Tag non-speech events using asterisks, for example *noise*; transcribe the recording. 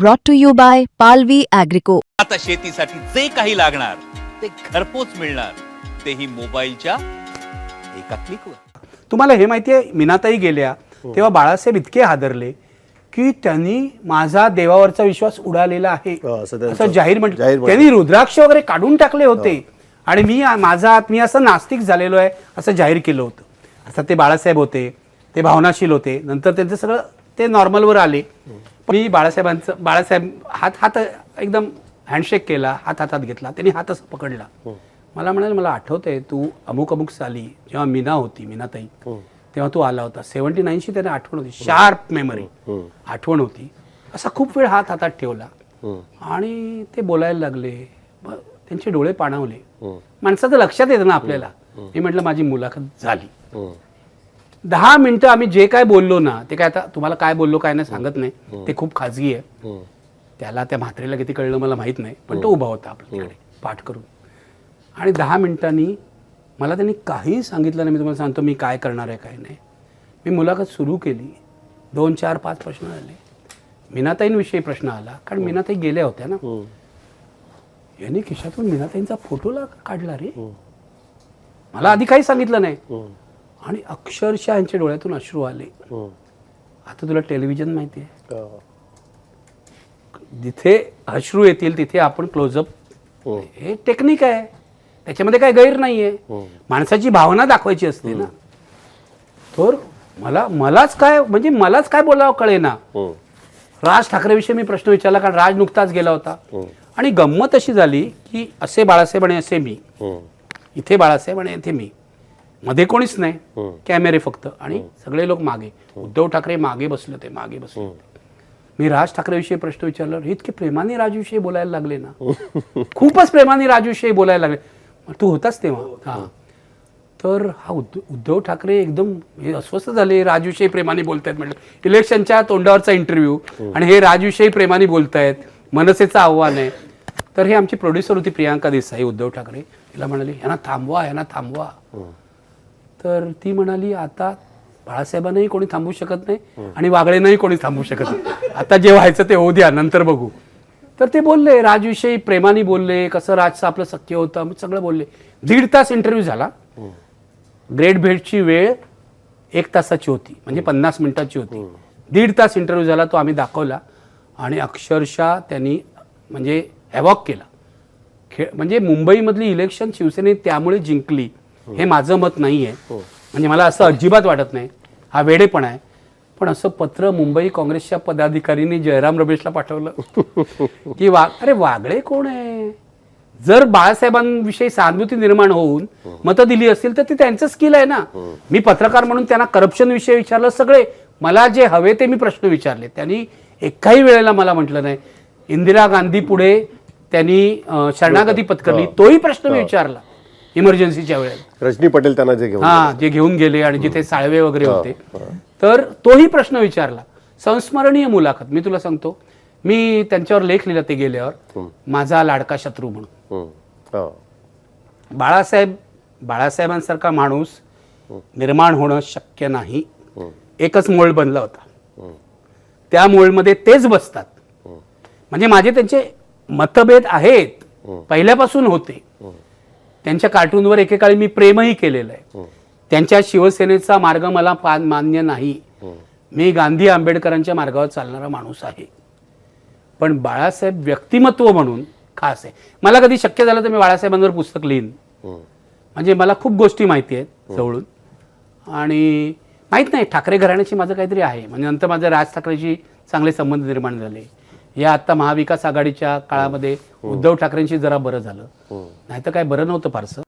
brought to you by Palvi Agrico. आता शेतीसाठी जे काही लागणार ते घरपोच मिळणार. तेही मोबाईलच्या एका क्लिकवर तुम्हाला हे माहिती आहे मीनाताई गेल्या तेव्हा बाळासाहेब इतके हादरले की त्यांनी माझा देवावरचा विश्वास उडालेला आहे. हो, असं त्यांचं- असं जाहीर म्हटलं. जाहीर म्हटलं. त्यांनी रुद्राक्ष वगैरे काढून टाकले होते. आणि मी माझा मी असं नास्तिक झालेलो आहे असं जाहीर केलं होतं. अर्थात ते बाळासाहेब होते ते भावनाशील होते. नंतर त्यांचं सगळं ते नॉर्मलवर आले. मी बाळासाहेबांचं बाळासाहेब हात हात एकदम हँडशेक केला हात हातात घेतला त्यांनी हात असं पकडला मला म्हणाले मला आठवतंय तू अमुक अमुक साली जेव्हा मीना होती मीनाताई तेव्हा तू आला होता. सेव्हन्टी नाईनशी त्याने आठवण होती शार्प मेमरी आठवण होती. असा खूप वेळ हात हातात ठेवला. आणि ते बोलायला लागले. त्यांचे डोळे पाणावले. माणसाचं लक्षात येतं ना आपल्याला. मी म्हटलं माझी मुलाखत झाली. दहा मिनिटं आम्ही जे काय बोललो ना ते काय आता तुम्हाला काय बोललो काय नाही सांगत नाही. ते खूप खाजगी आहे. त्याला त्या म्हात्रेला किती कळलं मला माहीत नाही पण तो उभा होता आपल्या तिकडे पाठ करून. आणि दहा मिनिटांनी मला त्यांनी काहीही सांगितलं नाही. मी तुम्हाला सांगतो मी काय करणार आहे काय नाही. मी मुलाखत सुरू केली. दोन चार पाच प्रश्न आले. मीनाताईंविषयी प्रश्न आला. कारण मीनाताई गेल्या होत्या ना. यांनी खिशातून मीनाताईंचा फोटो ला काढला रे. मला आधी काही सांगितलं नाही. आणि अक्षरशः यांच्या डोळ्यातून अश्रू आले. आता तुला टेलिव्हिजन माहिती आहे जिथे अश्रू येतील तिथे आपण क्लोजअप हे टेक्निक आहे. त्याच्यामध्ये काय गैर नाहीये. माणसाची भावना दाखवायची असते ना. तर मला मलाच काय म्हणजे मलाच काय बोलावं कळे ना राज ठाकरेविषयी मी प्रश्न विचारला कारण राज नुकताच गेला होता. आणि गंमत अशी झाली की असे बाळासाहेब आणि असे मी. इथे बाळासाहेब आणि इथे मी. मध्ये कोणीच नाही. कॅमेरे फक्त. आणि सगळे लोक मागे. उद्धव ठाकरे मागे बसले होते मागे बसले होते. मी राज ठाकरेविषयी प्रश्न विचारला इतके प्रेमाने राजूविषयी बोलायला लागले ना. *laughs* खूपच प्रेमाने राजूविषयी बोलायला लागले. तू होताच तेव्हा? हा. तर हा उद्धव उद्धव ठाकरे एकदम हे अस्वस्थ झाले राजविषयी प्रेमाने बोलतायत म्हटलं. इलेक्शनच्या तोंडावरचा इंटरव्ह्यू आणि हे राजविषयी प्रेमाने बोलतायत. मनसेचं आव्हान आहे. तर हे आमची प्रोड्युसर होती प्रियांका देसाई उद्धव ठाकरे. तिला म्हणाली यांना थांबवा यांना थांबवा. तर ती म्हणाली आता बाळासाहेबांनाही कोणी थांबू शकत नाही आणि वागळेनाही कोणी थांबू शकत नाही. आता जे व्हायचं ते होऊ द्या नंतर बघू. तर ते बोलले राजविषयी प्रेमाने बोलले कसं राजचं आपलं सख्य होतं मग सगळं बोलले. दीड तास इंटरव्ह्यू झाला. ग्रेट भेटची वेळ एक तासाची होती म्हणजे पन्नास मिनिटाची होती. दीड तास इंटरव्ह्यू झाला तो आम्ही दाखवला आणि अक्षरशः त्यांनी म्हणजे हॅवॉक केला. खेळ म्हणजे मुंबईमधली इलेक्शन शिवसेने त्यामुळे जिंकली. हे. माझं मत नाही आहे म्हणजे मला असं अजिबात वाटत नाही. हा वेडेपणा आहे. पण असं पत्र मुंबई काँग्रेसच्या पदाधिकाऱ्यांनी जयराम रमेशला पाठवलं. *laughs* की वा अरे वागळे कोण आहे? जर बाळासाहेबांविषयी सहानुभूती निर्माण होऊन मतं दिली असतील तर ते त्यांचं स्किल आहे ना. मी पत्रकार म्हणून त्यांना करप्शन विषयी विचारलं सगळे. मला जे हवे ते मी प्रश्न विचारले. त्यांनी एकाही वेळेला मला म्हटलं नाही. इंदिरा गांधी पुढे त्यांनी शरणागती पत्करली. तोही प्रश्न मी विचारला. इमर्जन्सीच्या वेळेला. रजनी पटेल त्यांना जे घेऊन हा जे घेऊन गेले आणि जिथे साळवे वगैरे होते. तर तोही प्रश्न विचारला. संस्मरणीय मुलाखत. मी तुला सांगतो मी त्यांच्यावर लेख लिहिला ते गेल्यावर. माझा लाडका शत्रू म्हणून. बाळासाहेब बाळासाहेबांसारखा माणूस निर्माण होणं शक्य नाही. एकच मोळ बनला होता. त्या मोळमध्ये तेच बसतात. म्हणजे माझे त्यांचे मतभेद आहेत. पहिल्यापासून होते. त्यांच्या कार्टूनवर एकेकाळी मी प्रेमही केलेलं आहे. त्यांच्या शिवसेनेचा मार्ग मला मान्य नाही. मी गांधी आंबेडकरांच्या मार्गावर चालणारा माणूस आहे. पण बाळासाहेब व्यक्तिमत्व म्हणून खास आहे. मला कधी शक्य झालं तर मी बाळासाहेबांवर पुस्तक लिहीन. म्हणजे मला खूप गोष्टी माहिती आहेत जवळून. आणि माहीत नाही ठाकरे घराण्याशी माझं काहीतरी आहे. म्हणजे नंतर माझं राज ठाकरेशी चांगले संबंध निर्माण झाले. या आता महाविकास आघाडीच्या काळामध्ये उद्धव ठाकरेंशी जरा बरं झालं. नाही तर काय बरं नव्हतं फारसं.